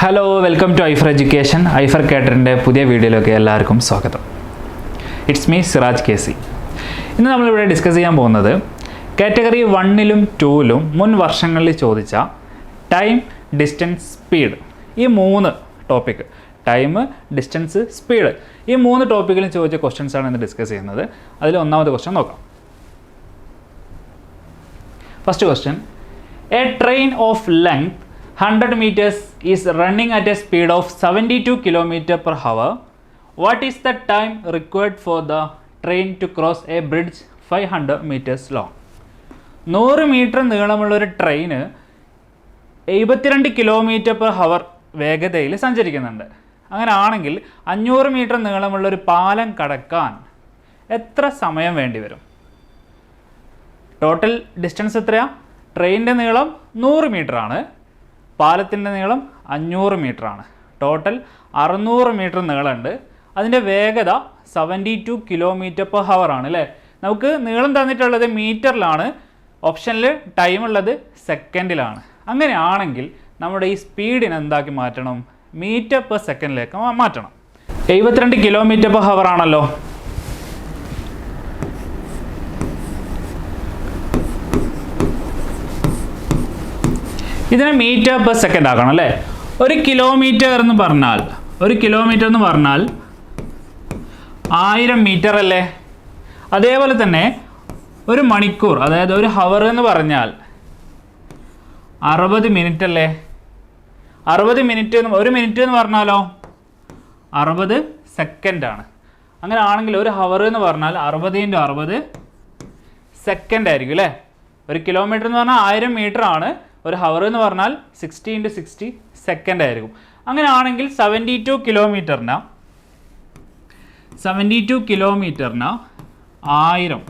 Hello welcome to ഐഫർ education ഐഫർ കേട്ടറിന്റെ പുതിയ വീഡിയോയിലേക്ക് എല്ലാവർക്കും സ്വാഗതം. It's me Siraj K C ഇന്ന് നമ്മളിവിടെ ഡിസ്കസ് ചെയ്യാൻ പോകുന്നത് കാറ്റഗറി വണ്ണിലും ടൂവിലും മുൻ വർഷങ്ങളിൽ ചോദിച്ച ടൈം ഡിസ്റ്റൻസ് സ്പീഡ് ഈ മൂന്ന് ടോപ്പിക് ടൈം ഡിസ്റ്റൻസ് സ്പീഡ് ഈ മൂന്ന് ടോപ്പിക്കിലും ചോദിച്ച ക്വസ്റ്റ്യൻസ് ആണ് ഇന്ന് ഡിസ്കസ് ചെയ്യുന്നത്. അതിൽ ഒന്നാമത്തെ ക്വസ്റ്റ്യൻ നോക്കാം. First question a train of length hundred metres is running at a speed of seventy two kilometre per hour what is the time required for the train to cross a bridge five hundred metres long നൂറ് metre നീളമുള്ള ഒരു train എഴുപത്തിരണ്ട് kilometre per hour വേഗതയിൽ സഞ്ചരിക്കുന്നുണ്ട്. അങ്ങനെ ആണെങ്കിൽ അഞ്ഞൂറ് metre നീളമുള്ള ഒരു പാലം കടക്കാൻ എത്ര സമയം വേണ്ടി വരും? ടോട്ടൽ ഡിസ്റ്റൻസ് എത്രയാണ് ട്രെയിനിന്റെ നീളം നൂറ് ആണ്. പാലത്തിന്റെ നീളം അഞ്ഞൂറ് ആണ് ടോട്ടൽ അറുന്നൂറ് മീറ്റർ നീളമുണ്ട്. അതിന്റെ വേഗത seventy two kilometre per hour ആണ് അല്ലേ നമുക്ക് നീളം തന്നിട്ടുള്ളത് മീറ്ററിലാണ്. ഓപ്ഷനിൽ ടൈം ഉള്ളത് സെക്കൻഡിലാണ് അങ്ങനെയാണെങ്കിൽ നമ്മുടെ ഈ സ്പീഡിനെ എന്താക്കി മാറ്റണം? മീറ്റർ പെർ സെക്കൻഡിലേക്ക് മാറ്റണം. എഴുപത്തിരണ്ട് കിലോമീറ്റർ പെർ ഹവർ ആണല്ലോ. ഇതിനെ മീറ്റർ പെർ സെക്കൻഡ് ആക്കണം അല്ലേ? ഒരു കിലോമീറ്റർ എന്ന് പറഞ്ഞാൽ ഒരു കിലോമീറ്റർ എന്ന് പറഞ്ഞാൽ ആയിരം മീറ്റർ അല്ലേ? അതേപോലെ തന്നെ ഒരു മണിക്കൂർ അതായത് ഒരു ഹവർ എന്ന് പറഞ്ഞാൽ അറുപത് മിനിറ്റ് അല്ലേ? അറുപത് മിനിറ്റ് എന്ന് ഒരു മിനിറ്റ് എന്ന് പറഞ്ഞാലോ? അറുപത് സെക്കൻഡാണ് അങ്ങനെ ആണെങ്കിൽ ഒരു ഹവർ എന്ന് പറഞ്ഞാൽ അറുപത് ഇന്റു അറുപത് സെക്കൻഡ് ആയിരിക്കും അല്ലേ? ഒരു കിലോമീറ്റർ എന്ന് പറഞ്ഞാൽ ആയിരം മീറ്റർ ആണ്. ഒരു ഹവർ എന്ന് പറഞ്ഞാൽ സിക്സ്റ്റി ഇന്റു സിക്സ്റ്റി സെക്കൻഡ് ആയിരിക്കും. അങ്ങനെയാണെങ്കിൽ സെവന്റി ടു കിലോമീറ്ററിന് സെവന്റി ടു കിലോമീറ്ററിന് ആയിരം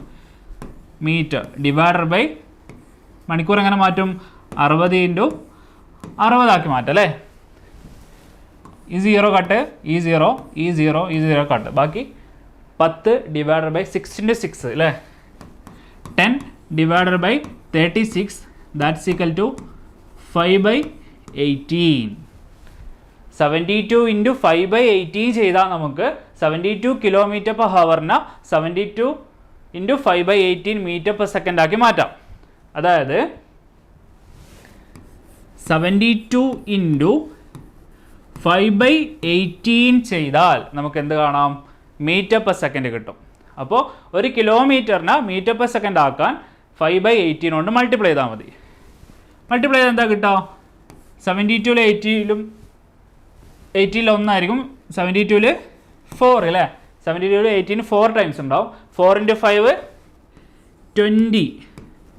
മീറ്റർ ഡിവൈഡർ ബൈ മണിക്കൂർ എങ്ങനെ മാറ്റും? അറുപത് ഇന്റു അറുപതാക്കി മാറ്റാം അല്ലേ? ഈ സീറോ കട്ട് ഈ സീറോ ഈ സീറോ ഈ സീറോ കട്ട് ബാക്കി പത്ത് divided by six into six അല്ലേ? Ten divided by thirty six that's equal to five by eighteen seventy two into five by eighteen ചെയ്താൽ നമുക്ക് seventy two kilometre per ഹവറിന് seventy two into five by eighteen metre per second ആക്കി മാറ്റാം. അതായത് seventy two into five by eighteen ചെയ്താൽ നമുക്ക് എന്ത് കാണാം? Metre per second കിട്ടും. അപ്പോൾ ഒരു കിലോമീറ്ററിന് മീറ്റർ പെർ സെക്കൻഡ് ആക്കാൻ ഫൈവ് ബൈ എയ്റ്റീൻ കൊണ്ട് മൾട്ടിപ്ലൈ ചെയ്താൽ മതി. മൾട്ടിപ്ലൈ ചെയ്താൽ എന്താ കിട്ടുക സെവന്റി ടുവിൽ എയ്റ്റിയിലും എയ്റ്റിയിൽ ഒന്നായിരിക്കും. സെവന്റി ടുവിൽ ഫോർ അല്ലേ? സെവന്റി ടുവിൽ എയ്റ്റീന് ഫോർ ടൈംസ് ഉണ്ടാവും. Four into five twenty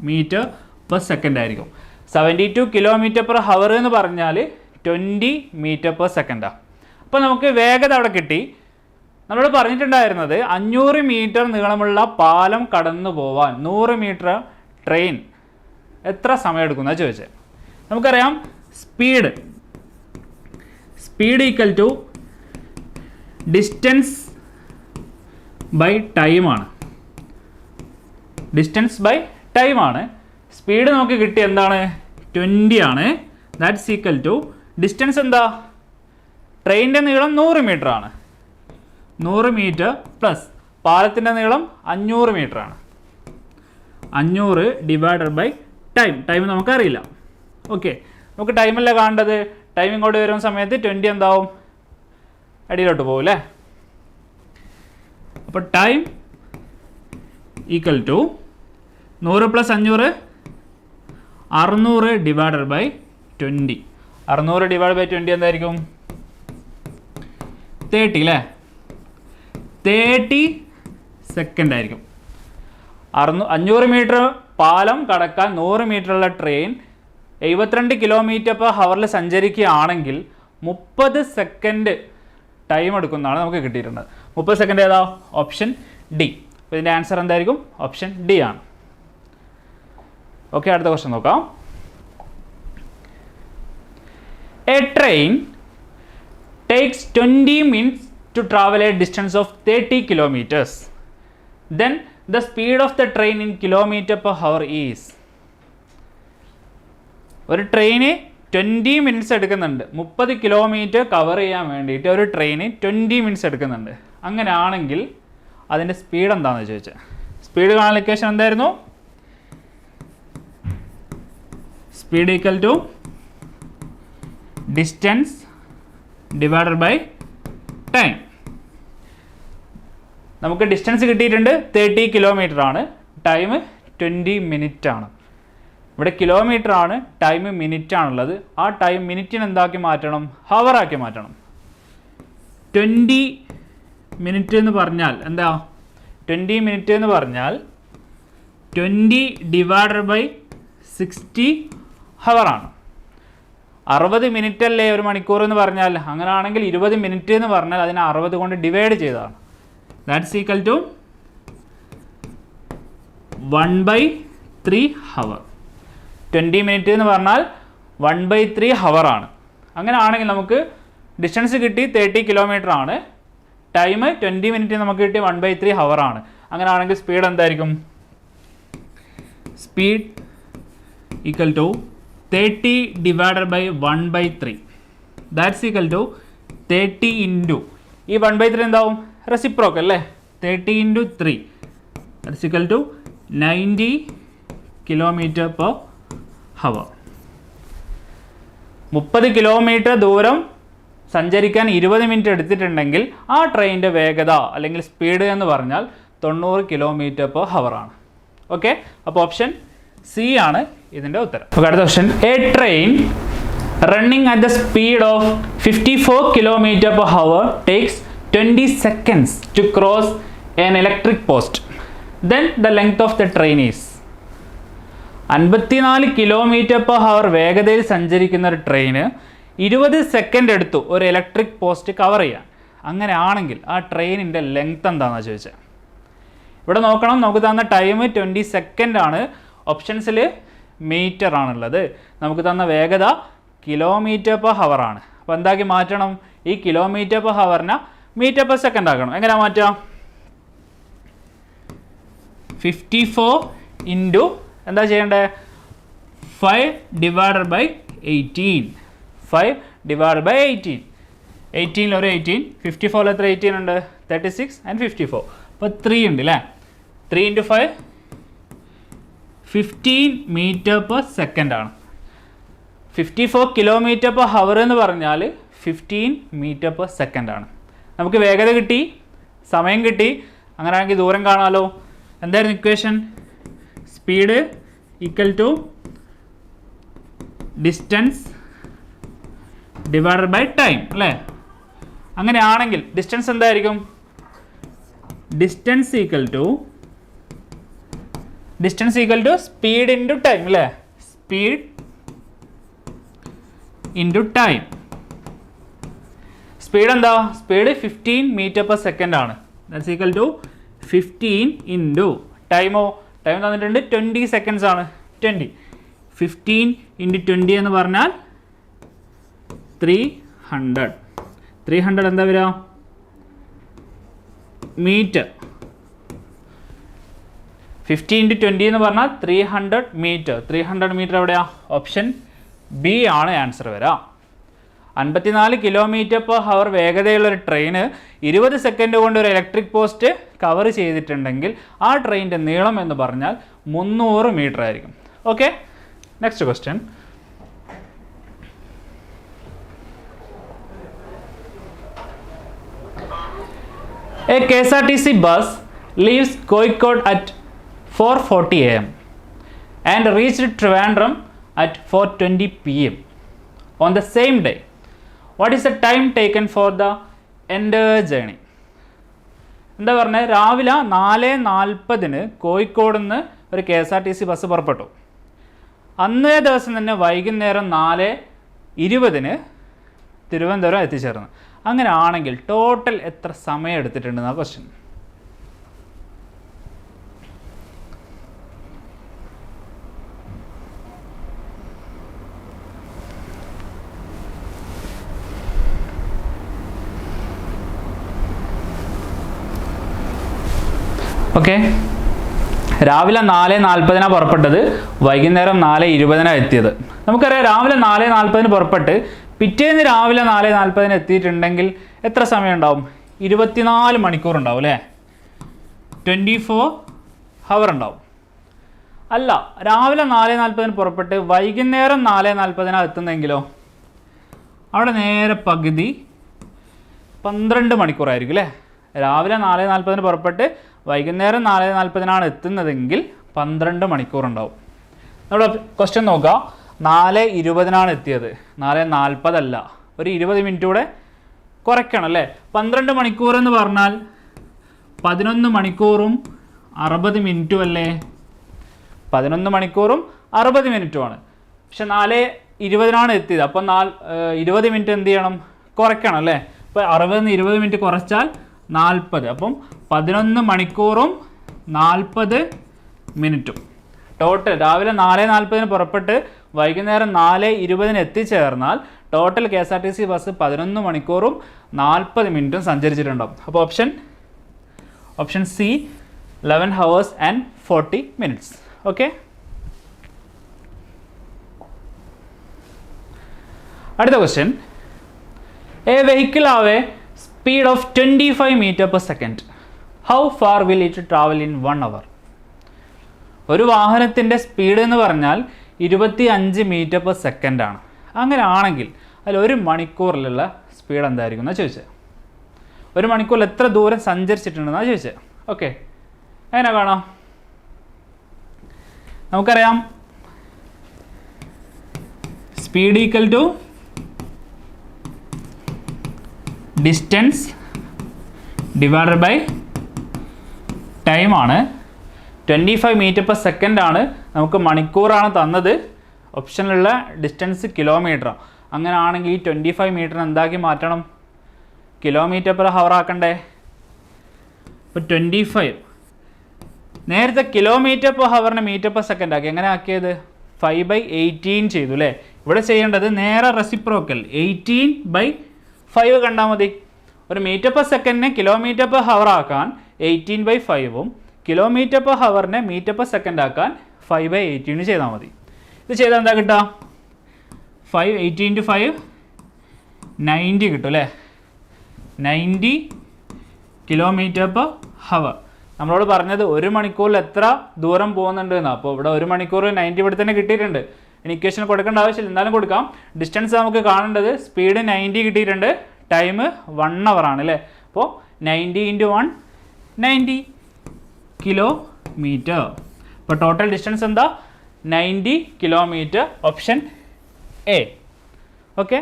metre per second ആയിരിക്കും. Seventy two kilometre per hour എന്ന് പറഞ്ഞാൽ ട്വന്റി മീറ്റർ പെർ സെക്കൻഡാണ് അപ്പോൾ നമുക്ക് വേഗത അവിടെ കിട്ടി. നമ്മളോട് പറഞ്ഞിട്ടുണ്ടായിരുന്നത് അഞ്ഞൂറ് മീറ്റർ നീളമുള്ള പാലം കടന്നു പോവാൻ നൂറ് മീറ്റർ ട്രെയിൻ എത്ര സമയം എടുക്കുന്ന? ചോദിച്ചത് നമുക്കറിയാം speed speed equal to distance by ടൈമാണ് ഡിസ്റ്റൻസ് ബൈ ടൈമാണ് സ്പീഡ് നമുക്ക് കിട്ടിയ എന്താണ്? ട്വന്റി ആണ്. ദാറ്റ്സ് ഈക്വൽ ടു ഡിസ്റ്റൻസ് എന്താ? ട്രെയിനിന്റെ നീളം നൂറ് മീറ്റർ ആണ്. നൂറ് മീറ്റർ പ്ലസ് പാലത്തിന്റെ നീളം അഞ്ഞൂറ് മീറ്റർ ആണ്. അഞ്ഞൂറ് ഡിവൈഡഡ് ബൈ ടൈം ടൈം നമുക്കറിയില്ല. ഓക്കെ നമുക്ക് ടൈമല്ല കാണേണ്ടത്? ടൈം ഇങ്ങോട്ട് വരുന്ന സമയത്ത് ട്വന്റി എന്താവും? അടിയിലോട്ട് പോകും അല്ലേ? അപ്പോൾ ടൈം ഈക്വൽ ടു നൂറ് പ്ലസ് അഞ്ഞൂറ് അറുന്നൂറ് ഡിവൈഡഡ് ബൈ ട്വന്റി അറുന്നൂറ് ഡിവൈഡ് ബൈ ട്വന്റി എന്തായിരിക്കും? തേർട്ടി അല്ലേ? തേർട്ടി സെക്കൻഡ് ആയിരിക്കും. അറുന്നൂ അഞ്ഞൂറ് മീറ്റർ പാലം കടക്കാൻ നൂറ് മീറ്ററുള്ള ട്രെയിൻ എഴുപത്തിരണ്ട് കിലോമീറ്റർ പെർ ഹവറിൽ സഞ്ചരിക്കുകയാണെങ്കിൽ മുപ്പത് സെക്കൻഡ് ടൈം എടുക്കുന്നതാണ് നമുക്ക് കിട്ടിയിട്ടുള്ളത്. മുപ്പത് സെക്കൻഡ് ഏതാ? ഓപ്ഷൻ ഡി അപ്പോൾ ഇതിന്റെ ആൻസർ എന്തായിരിക്കും? ഓപ്ഷൻ ഡി ആണ്. ഓക്കെ അടുത്ത ക്വസ്റ്റ്യൻ നോക്കാം. A train takes 20 minutes to travel a distance of 30 kilometers. Then the speed of the train in kilometer per hour is ഒരു ട്രെയിന് ട്വന്റി മിനിറ്റ്സ് എടുക്കുന്നുണ്ട്. മുപ്പത് കിലോമീറ്റർ കവർ ചെയ്യാൻ വേണ്ടിയിട്ട് ഒരു ട്രെയിന് ട്വന്റി മിനിറ്റ്സ് എടുക്കുന്നുണ്ട്. അങ്ങനെയാണെങ്കിൽ അതിന്റെ സ്പീഡ് എന്താണെന്ന് ചോദിച്ചാൽ സ്പീഡ് കാണാൻ ലൊക്കേഷൻ എന്തായിരുന്നു? Speed equal to distance divided by time നമുക്ക് ഡിസ്റ്റൻസ് കിട്ടിയിട്ടുണ്ട് തേർട്ടി കിലോമീറ്റർ ആണ്. ടൈം ട്വന്റി മിനിറ്റ് ആണ്. ഇവിടെ കിലോമീറ്റർ ആണ് ടൈം മിനിറ്റ് ആണുള്ളത്. ആ ടൈം മിനിറ്റിന് എന്താക്കി മാറ്റണം? ഹവറാക്കി മാറ്റണം. ട്വന്റി മിനിറ്റ് എന്ന് പറഞ്ഞാൽ എന്താ? ട്വന്റി മിനിറ്റ് എന്ന് പറഞ്ഞാൽ ട്വന്റി ഡിവൈഡഡ് ബൈ സിക്സ്റ്റി ഹവറാണ് അറുപത് മിനിറ്റ് അല്ലേ ഒരു മണിക്കൂർ എന്ന് പറഞ്ഞാൽ? അങ്ങനെയാണെങ്കിൽ ഇരുപത് മിനിറ്റ് എന്ന് പറഞ്ഞാൽ അതിനെ അറുപത് കൊണ്ട് ഡിവൈഡ് ചെയ്തതാണ്. That's equal to one by three hour twenty minute എന്ന് പറഞ്ഞാൽ വൺ ബൈ ത്രീ ഹവറാണ് അങ്ങനെ ആണെങ്കിൽ നമുക്ക് ഡിസ്റ്റൻസ് കിട്ടി തേർട്ടി കിലോമീറ്റർ ആണ്. ടൈം ട്വന്റി മിനിറ്റ് നമുക്ക് കിട്ടി വൺ ബൈ ത്രീ ഹവറാണ് അങ്ങനെ ആണെങ്കിൽ സ്പീഡ് എന്തായിരിക്കും? Speed equal to thirty divided by one by three that's equal to thirty into ഈ വൺ ബൈ ത്രീ എന്താവും? റെസിപ്രോക്ക് അല്ലേ? Thirty into three that's equal to ninety kilometer per hour മുപ്പത് kilometre ദൂരം സഞ്ചരിക്കാൻ ഇരുപത് മിനിറ്റ് എടുത്തിട്ടുണ്ടെങ്കിൽ ആ ട്രെയിനിന്റെ വേഗത അല്ലെങ്കിൽ സ്പീഡ് എന്ന് പറഞ്ഞാൽ തൊണ്ണൂറ് കിലോമീറ്റർ പെർ ഹവറാണ് ഓക്കെ അപ്പോൾ ഓപ്ഷൻ സി ആണ് ഇതിന്റെ ഉത്തരം. അപ്പോൾ അടുത്ത option a train running at the speed of fifty four kilometer per hour takes twenty seconds to cross an electric post then the length of the train is അൻപത്തിനാല് kilometre per hour വേഗതയിൽ സഞ്ചരിക്കുന്ന ഒരു train ഇരുപത് second എടുത്തു ഒരു electric post cover ചെയ്യാൻ. അങ്ങനെ ആണെങ്കിൽ ആ ട്രെയിനിന്റെ ലെങ്ത് എന്താണെന്ന് ചോദിച്ചാൽ ഇവിടെ നോക്കണം നമുക്ക് തന്ന ടൈം ട്വന്റി സെക്കൻഡ് ആണ്. ഓപ്ഷൻസിൽ മീറ്റർ ആണുള്ളത്. നമുക്ക് തന്ന വേഗത കിലോമീറ്റർ പെർ ഹവർ ആണ്. അപ്പോൾ എന്താക്കി മാറ്റണം? ഈ കിലോമീറ്റർ പെർ ഹവറിനെ മീറ്റർ പെർ സെക്കൻഡ് ആക്കണം. എങ്ങനെ മാറ്റാം ഫിഫ്റ്റി ഫോർ ഇന്റു എന്താ ചെയ്യേണ്ടത് five divide by eighteen five divide by eighteen എയ്റ്റീനിൽ ഒരു എയ്റ്റീൻ ഫിഫ്റ്റി ഫോറിൽ എത്ര എയ്റ്റീൻ ഉണ്ട്? Thirty six and fifty four അപ്പോൾ ത്രീ ഉണ്ട് അല്ലേ three into five fifteen meter per second ആണ്. Fifty four kilometer per hour എന്ന് പറഞ്ഞാൽ ഫിഫ്റ്റീൻ മീറ്റർ പെർ സെക്കൻഡ് ആണ്. നമുക്ക് വേഗത കിട്ടി സമയം കിട്ടി. അങ്ങനെയാണെങ്കിൽ ദൂരം കാണാമല്ലോ എന്തായിരുന്നു equation speed equal to distance divided by time അല്ലേ? അങ്ങനെയാണെങ്കിൽ ഡിസ്റ്റൻസ് എന്തായിരിക്കും? Distance equal to distance equal to speed into time അല്ലേ? സ്പീഡ് ഇന്റു ടൈം സ്പീഡ് എന്താ? Speed fifteen meter per second ആണ്. That's equal to fifteen into ടൈമോ time തന്നിട്ടുണ്ട് twenty seconds ആണ്. Twenty fifteen into twenty എന്ന് പറഞ്ഞാൽ three hundred three hundred എന്താ വരിക? Metre fifty into twenty എന്ന് പറഞ്ഞാൽ three hundred meter three hundred meter എവിടെയാണ് ഓപ്ഷൻ ബി ആണ് ആൻസർ വരിക. അൻപത്തിനാല് കിലോമീറ്റർ പെർ ഹവർ വേഗതയുള്ള ഒരു ട്രെയിന് ഇരുപത് സെക്കൻഡ് കൊണ്ട് ഒരു ഇലക്ട്രിക് പോസ്റ്റ് കവർ ചെയ്തിട്ടുണ്ടെങ്കിൽ ആ ട്രെയിനിന്റെ നീളം എന്ന് പറഞ്ഞാൽ മുന്നൂറ് മീറ്റർ ആയിരിക്കും. Okay next question A KSRTC bus leaves Koikot at 4:40 am and reached Trivandrum at 4:20 pm on the same day. What is the time taken for the entire journey എന്താ പറഞ്ഞത് രാവിലെ നാല് നാൽപ്പതിന് കോഴിക്കോട് നിന്ന് ഒരു K S R T C bus പുറപ്പെട്ടു. അന്നേ ദിവസം തന്നെ വൈകുന്നേരം നാല് ഇരുപതിന് തിരുവനന്തപുരം എത്തിച്ചേർന്നു. അങ്ങനെ ആണെങ്കിൽ ടോട്ടൽ എത്ര സമയം എടുത്തിട്ടുണ്ടെന്നാണ് ക്വസ്റ്റ്യൻ ഓക്കെ രാവിലെ നാല് നാൽപ്പതിനാണ് പുറപ്പെട്ടത് വൈകുന്നേരം നാല് ഇരുപതിനാണ് എത്തിയത്. നമുക്കറിയാം രാവിലെ നാല് നാൽപ്പതിന് പുറപ്പെട്ട് പിറ്റേന്ന് രാവിലെ നാല് നാൽപ്പതിന് എത്തിയിട്ടുണ്ടെങ്കിൽ എത്ര സമയം ഉണ്ടാവും ഇരുപത്തിനാല് മണിക്കൂർ ഉണ്ടാവും അല്ലേ? ട്വന്റി ഫോർ ഹവർ ഉണ്ടാവും അല്ല രാവിലെ നാല് നാൽപ്പതിന് പുറപ്പെട്ട് വൈകുന്നേരം നാല് നാൽപ്പതിനാണ് എത്തുന്നതെങ്കിലോ അവിടെ നേരെ പകുതി പന്ത്രണ്ട് മണിക്കൂറായിരിക്കും അല്ലേ? രാവിലെ നാല് നാൽപ്പതിന് പുറപ്പെട്ട് വൈകുന്നേരം നാല് നാൽപ്പതിനാണ് എത്തുന്നതെങ്കിൽ പന്ത്രണ്ട് മണിക്കൂറുണ്ടാവും. നമ്മുടെ ക്വസ്റ്റ്യൻ നോക്കുക നാല് ഇരുപതിനാണ് എത്തിയത്. നാല് നാൽപ്പതല്ല. ഒരു ഇരുപത് മിനിറ്റ് കൂടെ കുറയ്ക്കണം അല്ലേ? പന്ത്രണ്ട് മണിക്കൂർ എന്ന് പറഞ്ഞാൽ പതിനൊന്ന് മണിക്കൂറും അറുപത് മിനിറ്റും അല്ലേ? പതിനൊന്ന് മണിക്കൂറും അറുപത് മിനിറ്റുമാണ്. പക്ഷെ നാല് ഇരുപതിനാണ് എത്തിയത്. അപ്പോൾ നാല് ഇരുപത് മിനിറ്റ് എന്ത് ചെയ്യണം? കുറയ്ക്കണം അല്ലേ? ഇപ്പോൾ അറുപതിൽ നിന്ന് ഇരുപത് മിനിറ്റ് കുറച്ചാൽ നാൽപ്പത്. അപ്പം പതിനൊന്ന് മണിക്കൂറും നാൽപ്പത് മിനിറ്റും. ടോട്ടൽ രാവിലെ നാല് നാൽപ്പതിന് പുറപ്പെട്ട് വൈകുന്നേരം നാല് ഇരുപതിന് എത്തിച്ചേർന്നാൽ total K S R T C bus പതിനൊന്ന് മണിക്കൂറും നാൽപ്പത് മിനിറ്റും സഞ്ചരിച്ചിട്ടുണ്ടാവും. അപ്പോൾ option option C eleven hours and forty minutes okay അടുത്ത ക്വസ്റ്റ്യൻ എ വെഹിക്കിൾ ആവ് of twenty five meter per second how far will it travel in one hour ഒരു വാഹനത്തിന്റെ സ്പീഡ് എന്ന് പറഞ്ഞാൽ ഇരുപത്തി അഞ്ച് മീറ്റർ പെർ സെക്കൻഡ് ആണ്. അങ്ങനെ ആണെങ്കിൽ അതിൽ ഒരു മണിക്കൂറിലുള്ള സ്പീഡ് എന്തായിരിക്കും എന്നാണ് ചോദിച്ചത് ഒരു മണിക്കൂറിൽ എത്ര ദൂരം സഞ്ചരിച്ചിട്ടുണ്ടെന്നാണ് ചോദിച്ചത് ഓക്കെ എങ്ങനെ കാണാം? നമുക്കറിയാം. Speed equal to distance divided by ടൈമാണ് twenty five meter per second ആണ് നമുക്ക് മണിക്കൂറാണ് തന്നത്. ഓപ്ഷനിലുള്ള ഡിസ്റ്റൻസ് കിലോമീറ്ററാണ് അങ്ങനെ ആണെങ്കിൽ ഈ ട്വന്റി ഫൈവ് മീറ്ററിന് എന്താക്കി മാറ്റണം? കിലോമീറ്റർ പെർ ഹവർ ആക്കണ്ടേ? ഇപ്പോൾ ട്വന്റി ഫൈവ് നേരത്തെ കിലോമീറ്റർ പെർ ഹവറിന് മീറ്റർ പെർ സെക്കൻഡ് ആക്കി. എങ്ങനെ ആക്കിയത്? ഫൈവ് ബൈ എയ്റ്റീൻ ചെയ്തു അല്ലേ ഇവിടെ ചെയ്യേണ്ടത് നേരെ റെസിപ്രോക്കൽ എയ്റ്റീൻ ബൈ ഫൈവ് കണ്ടാൽ മതി. ഒരു മീറ്റർ പെർ സെക്കൻഡിനെ കിലോമീറ്റർ പെർ ഹവർ ആക്കാൻ എയ്റ്റീൻ ബൈ ഫൈവും കിലോമീറ്റർ പെർ ഹവറിനെ മീറ്റർ പെർ സെക്കൻഡ് ആക്കാൻ ഫൈവ് ബൈ എയ്റ്റീന് ചെയ്താൽ മതി. ഇത് ചെയ്താൽ എന്താ കിട്ടുക five eighteen into five ninety കിട്ടും അല്ലേ? നയന്റി കിലോമീറ്റർ പെർ ഹവർ നമ്മളോട് പറഞ്ഞത് ഒരു മണിക്കൂറിൽ എത്ര ദൂരം പോകുന്നുണ്ട് എന്നാണ് അപ്പോൾ ഇവിടെ ഒരു മണിക്കൂർ നയന്റി ഇവിടെ തന്നെ കിട്ടിയിട്ടുണ്ട്. ഇനി ഇക്വേഷൻ കൊടുക്കേണ്ട ആവശ്യമില്ല. എന്നാലും കൊടുക്കാം. ഡിസ്റ്റൻസ് നമുക്ക് കാണേണ്ടത് സ്പീഡ് നയന്റി കിട്ടിയിട്ടുണ്ട്. ടൈം വൺ അവർ ആണ് അല്ലേ? അപ്പോൾ ninety into one ninety kilometer അപ്പോൾ ടോട്ടൽ ഡിസ്റ്റൻസ് എന്താ? Ninety kilometer option A okay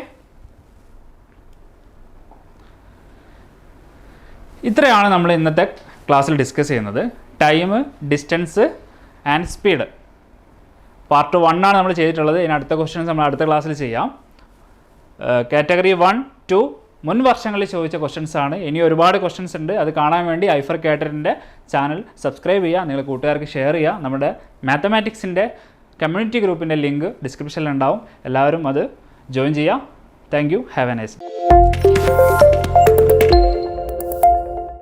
ഇത്രയാണ് നമ്മൾ ഇന്നത്തെ ക്ലാസ്സിൽ ഡിസ്കസ് ചെയ്യുന്നത്. Time distance and speed part one ആണ് നമ്മൾ ചെയ്തിട്ടുള്ളത്. ഇനി അടുത്ത ക്വസ്റ്റ്യൻസ് നമ്മൾ അടുത്ത ക്ലാസ്സിൽ ചെയ്യാം. കാറ്റഗറി വൺ ടു മുൻ വർഷങ്ങളിൽ ചോദിച്ച ക്വസ്റ്റ്യൻസ് ആണ്. ഇനി ഒരുപാട് ക്വസ്റ്റ്യൻസ് ഉണ്ട്. അത് കാണാൻ വേണ്ടി ഐഫർ കാറ്ററിന്റെ ചാനൽ സബ്സ്ക്രൈബ് ചെയ്യുക. നിങ്ങൾ കൂട്ടുകാർക്ക് ഷെയർ ചെയ്യുക. നമ്മുടെ മാത്തമാറ്റിക്സിന്റെ കമ്മ്യൂണിറ്റി ഗ്രൂപ്പിന്റെ ലിങ്ക് ഡിസ്ക്രിപ്ഷനിൽ ഉണ്ടാവും. എല്ലാവരും അത് ജോയിൻ ചെയ്യുക. Thank you have a nice